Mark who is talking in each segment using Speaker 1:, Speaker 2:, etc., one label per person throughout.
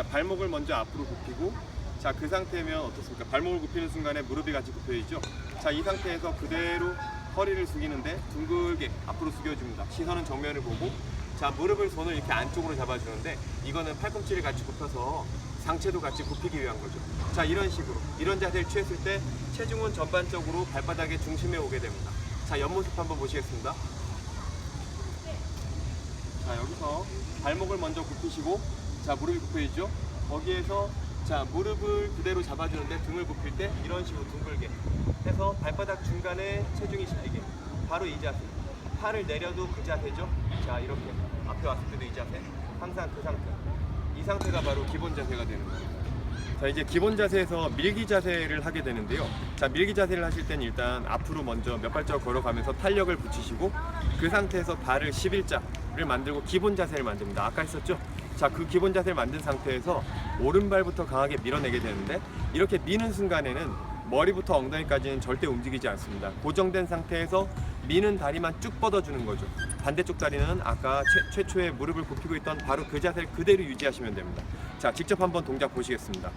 Speaker 1: 자 발목을 먼저 앞으로 굽히고 자 그 상태면 어떻습니까? 발목을 굽히는 순간에 무릎이 같이 굽혀 있죠. 자 이 상태에서 그대로 허리를 숙이는데 둥글게 앞으로 숙여줍니다. 시선은 정면을 보고 자 무릎을 손을 이렇게 안쪽으로 잡아주는데 이거는 팔꿈치를 같이 굽혀서 상체도 같이 굽히기 위한 거죠. 자 이런 식으로 이런 자세를 취했을 때 체중은 전반적으로 발바닥의 중심에 오게 됩니다. 자 옆모습 한번 보시겠습니다. 자 여기서 발목을 먼저 굽히시고 자 무릎이 굽혀 있죠. 거기에서 자 무릎을 그대로 잡아주는데 등을 굽힐 때 이런 식으로 둥글게 해서 발바닥 중간에 체중이 실리게 바로 이 자세. 팔을 내려도 그 자세죠. 자 이렇게 앞에 왔을 때도 이 자세. 항상 그 상태. 이 상태가 바로 기본 자세가 되는 거예요. 자 이제 기본 자세에서 밀기 자세를 하게 되는데요. 자 밀기 자세를 하실 때는 일단 앞으로 먼저 몇 발자국 걸어가면서 탄력을 붙이시고 그 상태에서 발을 11자를 만들고 기본 자세를 만듭니다. 아까 했었죠? 자 그 기본 자세를 만든 상태에서 오른발부터 강하게 밀어내게 되는데 이렇게 미는 순간에는 머리부터 엉덩이까지는 절대 움직이지 않습니다. 고정된 상태에서 미는 다리만 쭉 뻗어주는 거죠. 반대쪽 다리는 아까 최, 최초에 무릎을 굽히고 있던 바로 그 자세를 그대로 유지하시면 됩니다. 자, 직접 한번 동작 보시겠습니다.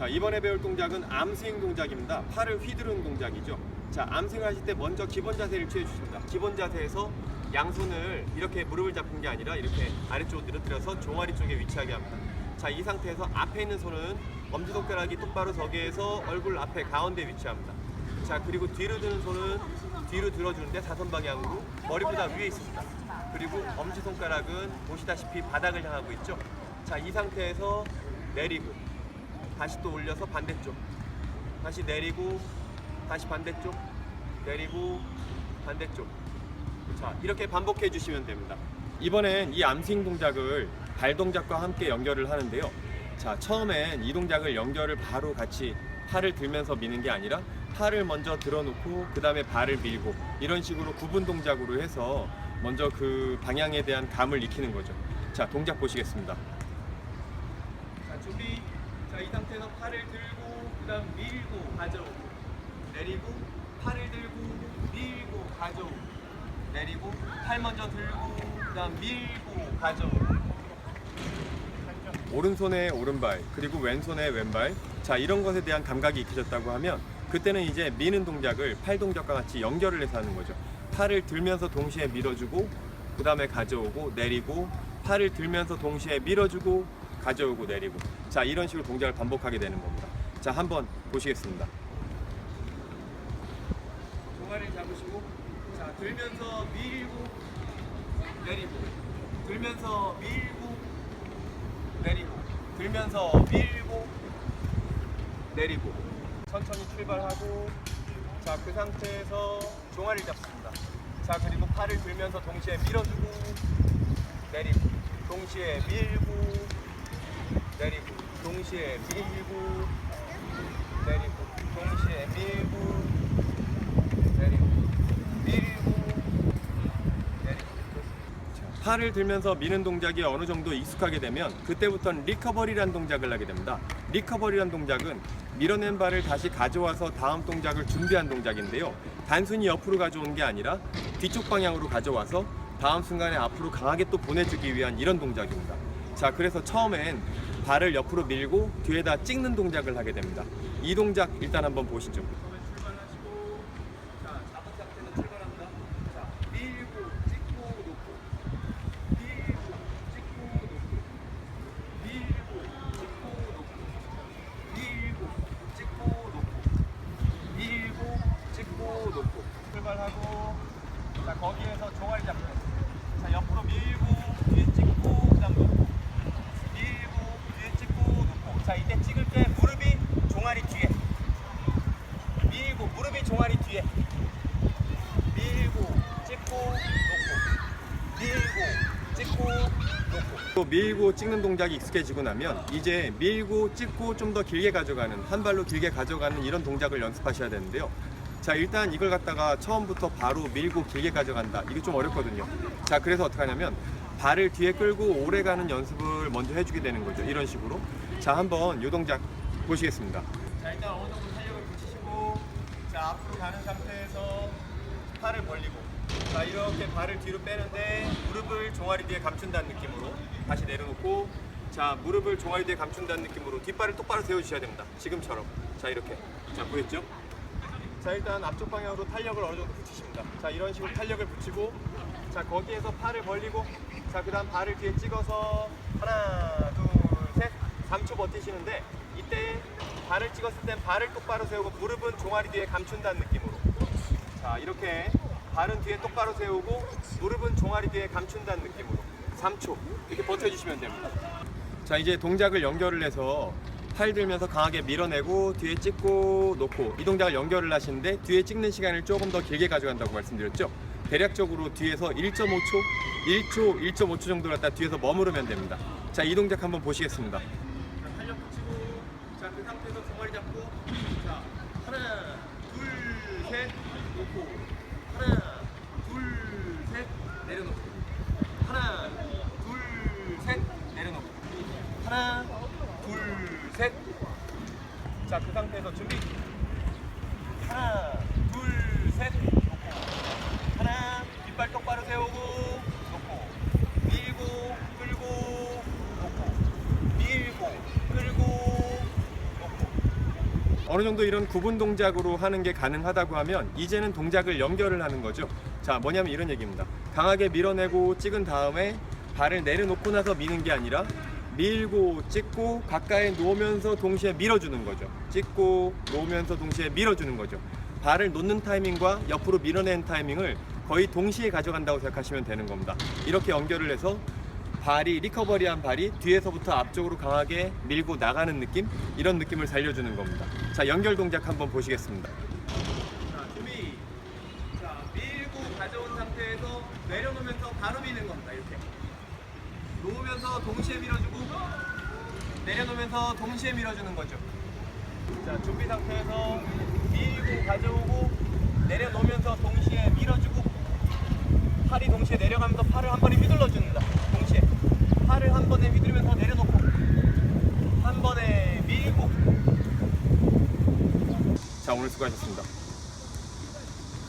Speaker 1: 자, 이번에 배울 동작은 암스윙 동작입니다. 팔을 휘두르는 동작이죠. 자, 암스윙 하실 때 먼저 기본 자세를 취해 주십니다. 기본 자세에서 양손을 이렇게 무릎을 잡는 게 아니라 이렇게 아래쪽으로 늘어뜨려서 종아리 쪽에 위치하게 합니다. 자, 이 상태에서 앞에 있는 손은 엄지손가락이 똑바로 서기에서 얼굴 앞에 가운데 위치합니다. 자, 그리고 뒤로 드는 손은 뒤로 들어주는데 사선 방향으로 머리보다 위에 있습니다. 그리고 엄지손가락은 보시다시피 바닥을 향하고 있죠. 자, 이 상태에서 내리고 다시 또 올려서 반대쪽. 다시 내리고 다시 반대쪽. 내리고 반대쪽. 자 이렇게 반복해 주시면 됩니다. 이번엔 이 암스윙 동작을 발 동작과 함께 연결을 하는데요. 자 처음엔 이 동작을 연결을 바로 같이 팔을 들면서 미는 게 아니라 팔을 먼저 들어놓고 그 다음에 발을 밀고 이런 식으로 구분 동작으로 해서 먼저 그 방향에 대한 감을 익히는 거죠. 자 동작 보시겠습니다. 자 준비 자 이 상태에서 팔을 들고 그다음 밀고 가져오고 내리고 팔을 들고 밀고 가져오고 내리고 팔 먼저 들고 그다음 밀고 가져오고. 오른손에 오른발 그리고 왼손에 왼발. 자 이런 것에 대한 감각이 익혀졌다고 하면 그때는 이제 미는 동작을 팔 동작과 같이 연결을 해서 하는 거죠. 팔을 들면서 동시에 밀어주고 그 다음에 가져오고 내리고 팔을 들면서 동시에 밀어주고 가져오고 내리고 자 이런 식으로 동작을 반복하게 되는 겁니다. 자 한번 보시겠습니다. 종아리를 잡으시고 자 들면서 밀고 내리고 들면서 밀고 내리고 들면서 밀고 내리고. 천천히 출발하고 자 그 상태에서 종아리를 잡습니다. 자 그리고 팔을 들면서 동시에 밀어주고 내리고 동시에 밀고 내리고 동시에 밀고 내리고 동시에 밀고 내리고 밀고 내리고 자, 팔을 들면서 미는 동작이 어느 정도 익숙하게 되면 그때부터는 리커버리란 동작을 하게 됩니다. 리커버리란 동작은 밀어낸 발을 다시 가져와서 다음 동작을 준비한 동작인데요. 단순히 옆으로 가져온 게 아니라 뒤쪽 방향으로 가져와서 다음 순간에 앞으로 강하게 또 보내주기 위한 이런 동작입니다. 자, 그래서 처음엔 발을 옆으로 밀고 뒤에다 찍는 동작을 하게 됩니다. 이 동작 일단 한번 보시죠. 거기에서 종아리 잡고 자 옆으로 밀고 뒤에 찍고 자 이때 찍을 때 무릎이 종아리 뒤에. 밀고 무릎이 종아리 뒤에. 밀고 찍고 놓고. 밀고 찍고 놓고. 또 밀고 찍는 동작이 익숙해지고 나면 이제 밀고 찍고 좀 더 길게 가져가는 한 발로 길게 가져가는 이런 동작을 연습하셔야 되는데요. 자 일단 이걸 갖다가 처음부터 바로 밀고 길게 가져간다. 이게 좀 어렵거든요. 자 그래서 어떻게 하냐면 발을 뒤에 끌고 오래 가는 연습을 먼저 해주게 되는 거죠. 이런 식으로. 자 한번 이 동작 보시겠습니다. 자 일단 어느 정도 탄력을 붙이시고 자 앞으로 가는 상태에서 팔을 벌리고 자 이렇게 발을 뒤로 빼는데 무릎을 종아리 뒤에 감춘다는 느낌으로 다시 내려놓고 자 무릎을 종아리 뒤에 감춘다는 느낌으로 뒷발을 똑바로 세워주셔야 됩니다 지금처럼 자 이렇게 자 보였죠? 자 일단 앞쪽 방향으로 탄력을 어느 정도 붙이십니다 자 이런 식으로 탄력을 붙이고 자 거기에서 팔을 벌리고 자 그 다음 발을 뒤에 찍어서 하나 둘 셋 3초 버티시는데 이때 발을 찍었을 땐 발을 똑바로 세우고 무릎은 종아리 뒤에 감춘다는 느낌으로. 자 이렇게 발은 뒤에 똑바로 세우고 무릎은 종아리 뒤에 감춘다는 느낌으로. 3초. 이렇게 버텨주시면 됩니다. 자 이제 동작을 연결을 해서 팔 들면서 강하게 밀어내고 뒤에 찍고 놓고 이 동작을 연결을 하시는데 뒤에 찍는 시간을 조금 더 길게 가져간다고 말씀드렸죠? 대략적으로 뒤에서 1.5초 1초 1.5초 정도 갖다 뒤에서 머무르면 됩니다. 자 이 동작 한번 보시겠습니다 자, 탄력 붙이고 자 그 상태에서 종아리 잡고 자 하나 둘셋 놓고 하나 둘셋 내려놓고 하나 둘셋 내려놓고 하나 둘셋 자 그 상태에서 준비 하나 둘셋 놓고 하나 뒷발 똑바로 세우고 놓고 밀고 끌고 놓고 밀고 끌고 놓고 어느 정도 이런 구분 동작으로 하는 게 가능하다고 하면 이제는 동작을 연결을 하는 거죠. 자, 뭐냐면 이런 얘기입니다. 강하게 밀어내고 찍은 다음에 발을 내려놓고 나서 미는 게 아니라 밀고 찍고 가까이 놓으면서 동시에 밀어주는 거죠. 찍고 놓으면서 동시에 밀어주는 거죠. 발을 놓는 타이밍과 옆으로 밀어내는 타이밍을 거의 동시에 가져간다고 생각하시면 되는 겁니다. 이렇게 연결을 해서 발이 리커버리한 발이 뒤에서부터 앞쪽으로 강하게 밀고 나가는 느낌 이런 느낌을 살려주는 겁니다. 자 연결 동작 한번 보시겠습니다. 자 준비. 자 밀고 가져온 상태에서 내려놓으면서 바로 미는 겁니다. 이렇게 놓으면서 동시에 밀어주고 내려놓으면서 동시에 밀어주는 거죠. 자 준비 상태에서 밀고 가져오고 내려놓으면서 동시에 밀어주고 팔이 동시에 내려가면서 팔을 한 번에 휘둘러 준다. 번에 휘둘면서 내려놓고 한 번에 밀고. 자 오늘 수고하셨습니다.